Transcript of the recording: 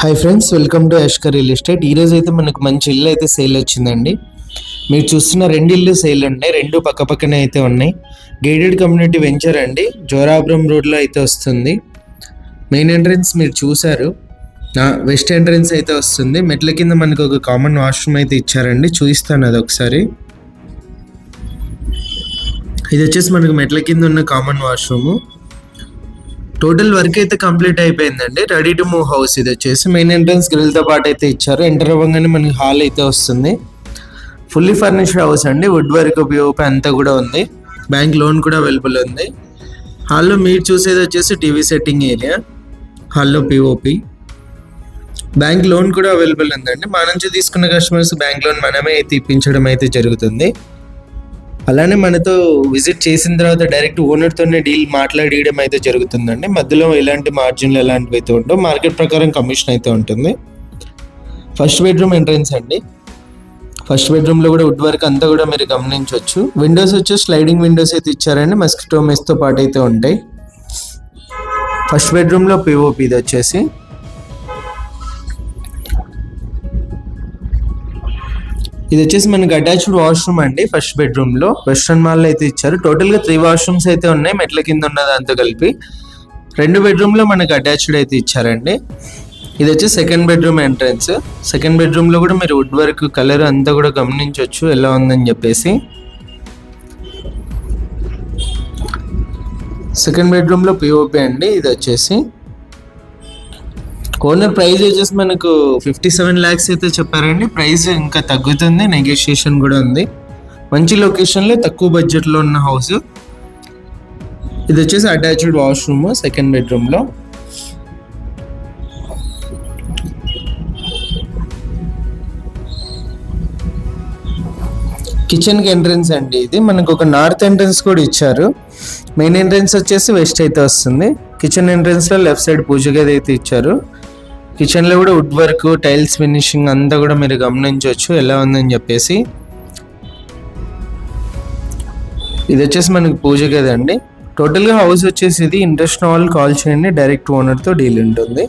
Hi friends welcome to Yashkar real estate ఈరోజు అయితే మనకు మంచి ఇల్లు అయితే సేల్ వచ్చిందండి. మీరు చూస్తున్న రెండు ఇల్లు సేల్ ఉన్నాయి రెండు పక్క పక్కనే అయితే ఉన్నాయి. గేటెడ్ కమ్యూనిటీ వెంచర్ అండి. జోరాపురం రోడ్లో అయితే వస్తుంది. మెయిన్ ఎంట్రన్స్ మీరు చూసారు వెస్ట్ ఎంట్రన్స్ అయితే వస్తుంది. మెట్ల కింద మనకు ఒక కామన్ వాష్రూమ్ అయితే ఇచ్చారండి. చూపిస్తాను అది ఒకసారి ఇది వచ్చేసి మనకు మెట్ల కింద ఉన్న కామన్ వాష్రూము టోటల్ వర్క్ అయితే కంప్లీట్ అయిపోయిందండి. రెడీ టు మూవ్ హౌస్ ఇది వచ్చేసి మెయిన్ ఎంట్రన్స్ గ్రిల్తో పాటు అయితే ఇచ్చారు. ఎంటర్ అవ్వగానే మనకి హాల్ అయితే వస్తుంది. ఫుల్లీ ఫర్నిష్డ్ హౌస్ అండి. వుడ్ వర్క్ ఉపయోగ అంతా కూడా ఉంది. బ్యాంక్ లోన్ కూడా అవైలబుల్ ఉంది. హాల్లో మీరు చూసేది వచ్చేసి టీవీ సెట్టింగ్ ఏరియా హాల్లో పిఓపి బ్యాంక్ లోన్ కూడా అవైలబుల్ ఉందండి. మా నుంచి తీసుకున్న కస్టమర్స్ బ్యాంక్ లోన్ మనమే అయితే ఇప్పించడం అయితే జరుగుతుంది. అలానే మనతో విజిట్ చేసిన తర్వాత డైరెక్ట్ ఓనర్తోనే డీల్ మాట్లాడియడం అయితే జరుగుతుందండి. మధ్యలో ఎలాంటి మార్జిన్లు ఎలాంటివి అయితే ఉండవు. మార్కెట్ ప్రకారం కమిషన్ అయితే ఉంటుంది. ఫస్ట్ బెడ్రూమ్ ఎంట్రన్స్ అండి. ఫస్ట్ బెడ్రూమ్లో కూడా వుడ్ వర్క్ అంతా కూడా మీరు గమనించవచ్చు. విండోస్ వచ్చి స్లైడింగ్ విండోస్ అయితే ఇచ్చారండి. మస్కిటో మెస్తో పాటు అయితే ఉంటాయి. ఫస్ట్ బెడ్రూమ్లో పిఓపిది వచ్చేసి. ఇది వచ్చేసి మనకి అటాచ్డ్ వాష్రూమ్ అండి ఫస్ట్ బెడ్రూమ్లో. వెస్ట్రన్ మాల్ అయితే ఇచ్చారు. టోటల్గా త్రీ వాష్రూమ్స్ అయితే ఉన్నాయి మెట్ల కింద ఉన్న దాంతో కలిపి. రెండు బెడ్రూమ్లో మనకి అటాచ్డ్ అయితే ఇచ్చారండి. ఇది వచ్చి సెకండ్ బెడ్రూమ్ ఎంట్రన్స్ సెకండ్ బెడ్రూమ్లో కూడా మీరు వుడ్ వర్క్ కలర్ అంతా కూడా గమనించవచ్చు ఎలా ఉందని చెప్పేసి. సెకండ్ బెడ్రూమ్లో పిఓపి అండి ఇది వచ్చేసి. ఓనర్ ప్రైస్ వచ్చేసి మనకు ఫిఫ్టీ సెవెన్ ల్యాక్స్ అయితే చెప్పారండి. ప్రైస్ ఇంకా తగ్గుతుంది నెగోషియేషన్ కూడా ఉంది. మంచి లొకేషన్లో తక్కువ బడ్జెట్లో ఉన్న హౌస్ ఇది వచ్చేసి అటాచ్డ్ వాష్రూమ్ సెకండ్ బెడ్రూమ్లో కిచెన్కి ఎంట్రన్స్ అండి ఇది. మనకు ఒక నార్త్ ఎంట్రన్స్ కూడా ఇచ్చారు. మెయిన్ ఎంట్రన్స్ వచ్చేసి వెస్ట్ అయితే వస్తుంది. కిచెన్ ఎంట్రన్స్లో లెఫ్ట్ సైడ్ పూజ గది అయితే ఇచ్చారు. కిచెన్లో కూడా వుడ్ వర్క్ టైల్స్ ఫినిషింగ్ అంతా కూడా మీరు గమనించవచ్చు. ఎలా ఉందని చెప్పేసి. ఇది వచ్చేసి మనకి పూజ గది అండి టోటల్గా హౌస్ వచ్చేసి ఇది ఇంట్రెస్ట్ వాళ్ళు కాల్ చేయండి. డైరెక్ట్ ఓనర్తో డీల్ ఉంటుంది.